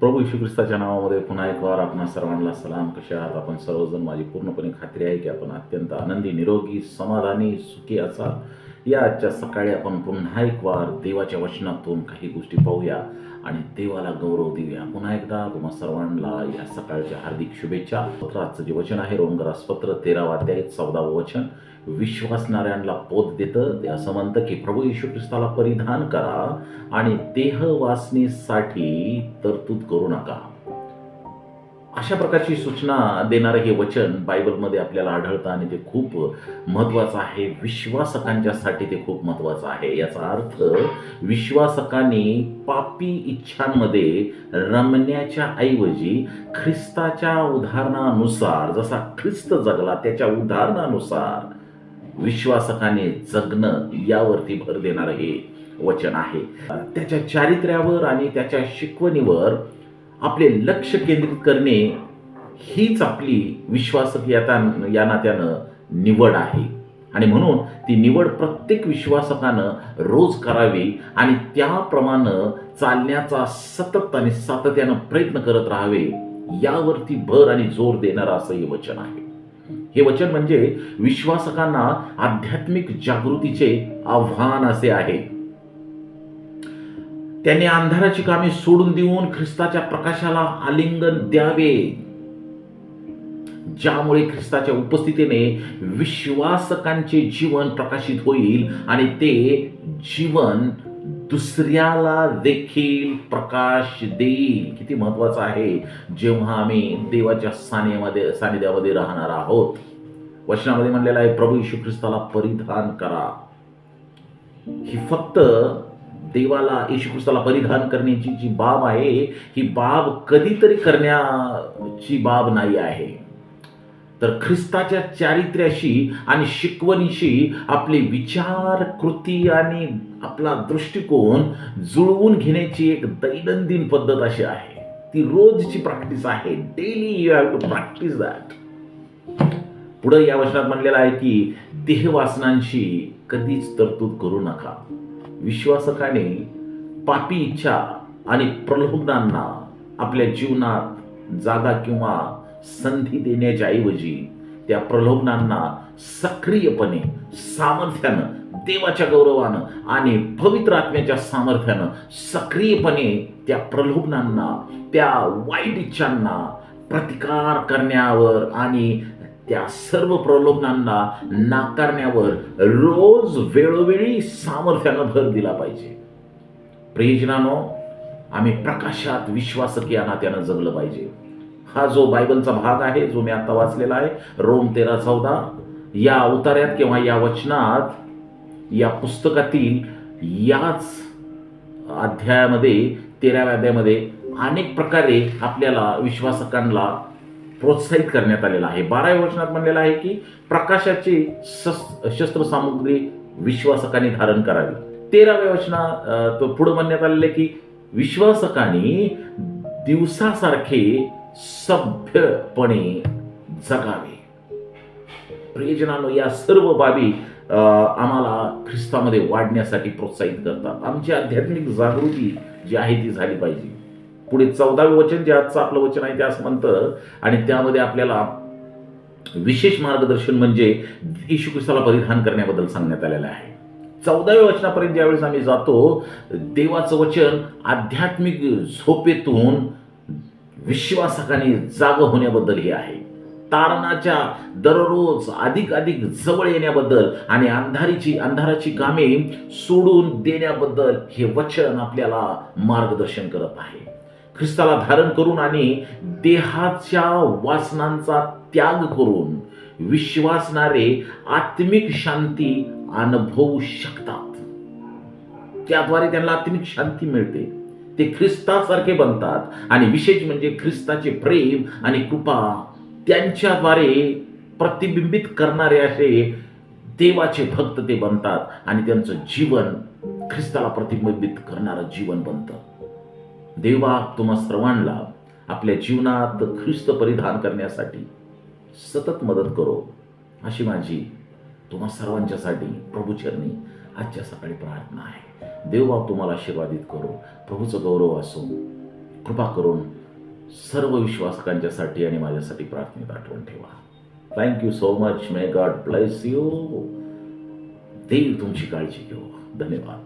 प्रभू यशू ख्रिस्ताच्या नावामध्ये पुन्हा एक वार आपण सर्वांना सलाम कसे आहात? आपण सर्वजण माझी पूर्णपणे खात्री आहे की आपण अत्यंत आनंदी निरोगी समाधानी सुखी असाल. या आजच्या सकाळी आपण पुन्हा एक वार देवाच्या वचनातून काही गोष्टी पाहूया. आणि देवाला गौरव देऊया. पुन्हा एकदा तुम्हा सर्वांना या सकाळच्या हार्दिक शुभेच्छा. पत्राचं जे वचन आहे रोमगरास पत्र तेरावा अध्याय चौदावं वचन. विश्वासणाऱ्यांना पोत देतं. ते असं म्हणतं की प्रभू येशू ख्रिस्ताला परिधान करा आणि देह वासनेसाठी तरतूद करू नका. अशा प्रकारची सूचना देणारं हे वचन बायबलमध्ये आपल्याला आढळतं आणि ते खूप महत्त्वाचं आहे. विश्वासकांच्यासाठी ते खूप महत्त्वाचं आहे. याचा अर्थ विश्वासकांनी पापी इच्छांमध्ये रमण्याच्या ऐवजी ख्रिस्ताच्या उदाहरणानुसार जसा ख्रिस्त जगला त्याच्या उदाहरणानुसार विश्वासकाने जगणं यावरती भर देणारं हे वचन आहे. त्याच्या चारित्र्यावर आणि त्याच्या शिकवणीवर आपले लक्ष केंद्रित करणे हीच आपली विश्वासक याता या नात्यानं निवड आहे. आणि म्हणून ती निवड प्रत्येक विश्वासकानं रोज करावी आणि त्याप्रमाणे चालण्याचा सतत आणि सातत्यानं प्रयत्न करत राहावे यावरती भर आणि जोर देणारं असं हे वचन आहे. हे वचन म्हणजे विश्वासकांना आध्यात्मिक जागृतीचे आव्हान असे आहे. त्याने अंधाराची कामे सोडून देऊन ख्रिस्ताच्या प्रकाशाला आलिंगन द्यावे. ज्यामुळे ख्रिस्ताच्या उपस्थितीने विश्वासकांचे जीवन प्रकाशित होईल आणि ते जीवन दुसऱ्याला देखील प्रकाश देईल. किती महत्वाचं आहे जेव्हा आम्ही देवाच्या सानिध्यामध्ये सानिध्यामध्ये राहणार आहोत वचनामध्ये म्हणलेलं आहे प्रभू यशू ख्रिस्ताला परिधान करा. ही फक्त देवाला येशू ख्रिस्ताला परिधान करण्याची जी बाब आहे ही बाब कधीतरी करण्याची बाब नाही आहे. तर ख्रिस्ताच्या चारित्र्याशी आणि शिकवणीशी आपले विचार कृती आणि आपला दृष्टिकोन जुळवून घेण्याची एक दैनंदिन पद्धत अशी आहे. ती रोजची प्रॅक्टिस आहे. Daily you have to practice that. पुढे या वचनात म्हणलेलं आहे की देहवासनांशी कधीच तरतूद करू नका. विश्वासकाने पापी इच्छा आणि प्रलोभनांना आपल्या जीवनात जागा किंवा संधी देण्याच्या ऐवजी त्या प्रलोभनांना सक्रियपणे सामर्थ्यानं देवाच्या गौरवानं आणि पवित्र आत्म्याच्या सामर्थ्यानं सक्रियपणे त्या प्रलोभनांना त्या वाईट इच्छांना प्रतिकार करण्यावर आणि त्या सर्व प्रलोभनांना नाकारण्यावर रोज वेळोवेळी सामर्थ्यानं भर दिला पाहिजे. प्रियजनानो आम्ही प्रकाशात विश्वासकीय नात्यानं जगलं पाहिजे. हा जो बायबलचा भाग आहे जो मी आता वाचलेला आहे रोम तेरा चौदा या अवतार्यात किंवा या वचनात या पुस्तकातील याच अध्यायामध्ये तेराव्या अध्यायामध्ये अनेक प्रकारे आपल्याला विश्वासकांना प्रोत्साहित करण्यात आलेला आहे. बाराव्या वचनात म्हणलेलं आहे की प्रकाशाची शस्त्रसामुग्री विश्वासकांनी धारण करावी. तेराव्या वचनात तो पुढे म्हणण्यात आलेले की विश्वासकांनी दिवसासारखे सभ्यपणे जगावे. प्रियजनानो या सर्व बाबी आम्हाला ख्रिस्तामध्ये वाढण्यासाठी प्रोत्साहित करतात. आमची आध्यात्मिक जागृती जी आहे ती झाली पाहिजे. पुढे चौदावे वचन जे आजचं आपलं वचन आहे ते असं म्हणतं आणि त्यामध्ये आपल्याला विशेष मार्गदर्शन म्हणजे येशू ख्रिस्ताला परिधान करण्याबद्दल सांगण्यात आलेलं आहे. चौदाव्या वचनापर्यंत ज्यावेळेस आम्ही जातो देवाचं वचन आध्यात्मिक झोपेतून विश्वासकाने जाग होण्याबद्दल हे आहे. तारणाच्या दररोज अधिक अधिक जवळ येण्याबद्दल आणि अंधारीची अंधाराची कामे सोडून देण्याबद्दल हे वचन आपल्याला मार्गदर्शन करत आहे. ख्रिस्ताला धारण करून आणि देहाच्या वासनांचा त्याग करून विश्वासणारे आत्मिक शांती अनुभवू शकतात. त्याद्वारे त्यांना आत्मिक शांती मिळते. ते ख्रिस्तासारखे बनतात आणि विशेष म्हणजे ख्रिस्ताचे प्रेम आणि कृपा त्यांच्याद्वारे प्रतिबिंबित करणारे असे देवाचे भक्त ते बनतात आणि त्यांचं जीवन ख्रिस्ताला प्रतिबिंबित करणारं जीवन बनतं. देवा तुम्हा सर्वांना आपल्या जीवनात ख्रिस्त परिधान करण्यासाठी सतत मदत करो अशी माझी तुम्हा सर्वांच्यासाठी प्रभूचरणी आजच्या सकाळी प्रार्थना आहे. देवबाब तुम्हाला आशीर्वादित करो. प्रभूचं गौरव असो. कृपा करून सर्व विश्वासकांच्यासाठी आणि माझ्यासाठी प्रार्थनेत आठवण ठेवा. Thank you so much may God bless you देव तुमची काळजी घेऊ धन्यवाद.